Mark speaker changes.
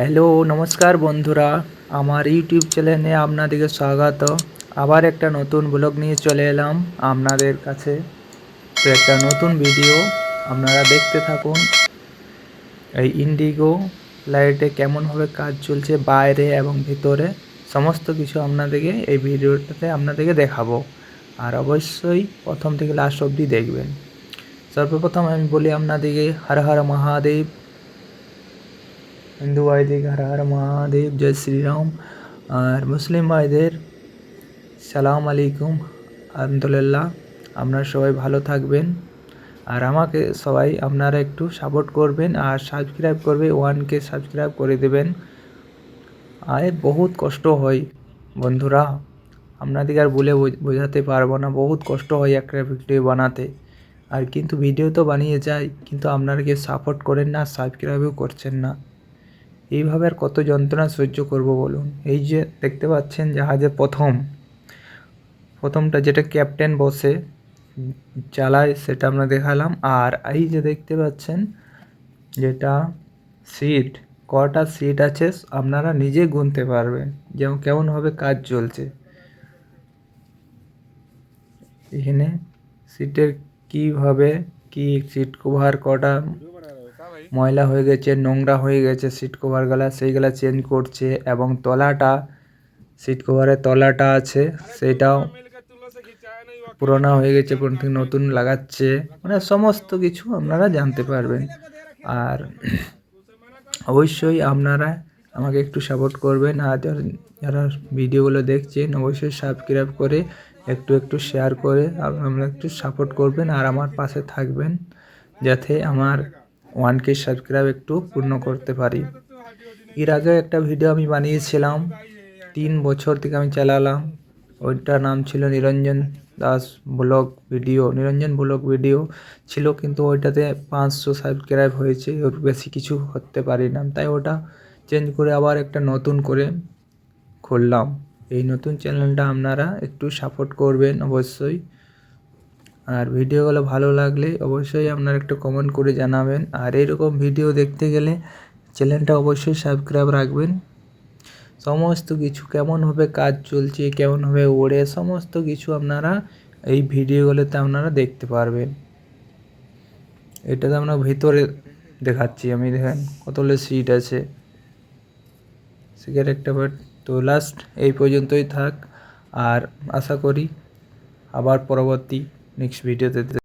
Speaker 1: Hello, নমস্কার বন্ধুরা। আমার ইউটিউব চ্যানেলে আপনাদেরকে স্বাগত। আবার একটা নতুন ব্লগ নিয়ে চলে এলাম আপনাদের কাছে। তো একটা নতুন ভিডিও, আপনারা দেখতে থাকুন। এই ইন্ডিগো লাইটে কেমনভাবে কাজ চলছে, বাইরে এবং ভিতরে, সমস্ত কিছু আপনাদেরকে এই ভিডিওটাতে আপনাদেরকে দেখাবো। আর অবশ্যই প্রথম থেকে লাস্ট অবধি দেখবেন। সর্বপ্রথম আমি বলি আপনাদেরকে, হর হর মহাদেব। হিন্দু ভাইদের হর হর মহাদেব জয় শ্রীরাম আর মুসলিম ভাইদের সালাম আলাইকুম। আলহামদুলিল্লাহ, আপনারা সবাই ভালো থাকবেন। আর আমাকে সবাই আপনারা একটু সাপোর্ট করবেন আর সাবস্ক্রাইব করবে ওয়ানকে সাবস্ক্রাইব করে দেবেন। আর বহুত কষ্ট হয়, বন্ধুরা। আপনাদেরকে আর বলে বোঝ- বোঝাতে পারব না, বহুত কষ্ট হয় একটা ভিডিও বানাতে। আর কিন্তু ভিডিও তো বানিয়ে যায় কিন্তু আপনারা কেউ সাপোর্ট করেন না সাবস্ক্রাইবও করছেন না। এইভাবে আর কত যন্ত্রণা সহ্য করব বলুন? এই যে দেখতে পাচ্ছেন জাহাজের প্রথম, প্রথমটা যেটা ক্যাপ্টেন বসে চালায় সেটা আমরা দেখালাম। আর এই যে দেখতে পাচ্ছেন যেটা সিট, কটা সিট আছে আপনারা নিজে গুনতে পারবেন। যেমন কেমনভাবে কাজ চলছে। এখানে সিটের কীভাবে কি সিট কভার কটা ময়লা হয়ে গেছে, নোংরা হয়ে গেছে সিট কভারগুলা সেইগুলা চেঞ্জ করছে এবং তলাটা সিট কভারের তলাটা আছে, সেটাও পুরোনো হয়ে গেছে থেকে নতুন লাগাচ্ছে মানে সমস্ত কিছু আপনারা জানতে পারবেন। আর অবশ্যই আপনারা আমাকে একটু সাপোর্ট করবেন, আর যারা- যারা ভিডিওগুলো দেখছেন, অবশ্যই সাবস্ক্রাইব করে একটু একটু শেয়ার করে আপনারা একটু সাপোর্ট করবেন, আর আমার পাশে থাকবেন, যাতে আমার ওয়ান কে সাবস্ক্রাইব একটু পূর্ণ করতে পারি। এর আগে একটা ভিডিও আমি বানিয়েছিলাম। তিন বছর থেকে আমি চালালাম। ওইটার নাম ছিল Niranjan Das blog video. Niranjan blog video ছিল, কিন্তু ওইটাতে পাঁচশো সাবস্ক্রাইব হয়েছে। ওর বেশি কিছু করতে পারি না তাই ওটা চেঞ্জ করে আবার একটা নতুন করে খুললাম। এই নতুন চ্যানেলটা আপনারা একটু সাপোর্ট করবেন অবশ্যই। আর ভিডিওগুলো ভালো লাগলে অবশ্যই আপনারা একটু কমেন্ট করে জানাবেন। আর এরকম ভিডিও দেখতে গেলে চ্যানেলটা অবশ্যই সাবস্ক্রাইব রাখবেন। সমস্ত কিছু কেমনভাবে কাজ চলছে কেমনভাবে ওড়ে, সমস্ত কিছু আপনারা এই ভিডিওগুলোতে আপনারা দেখতে পারবেন। এটা তো আমরা ভিতরে দেখাচ্ছি, আমি দেখেন কতগুলো সিট আছে। সিগারেট একটা বার তো লাস্ট এই পর্যন্তই থাক। আর আশা করি আবার পরবর্তী নেক্সট ভিডিওতে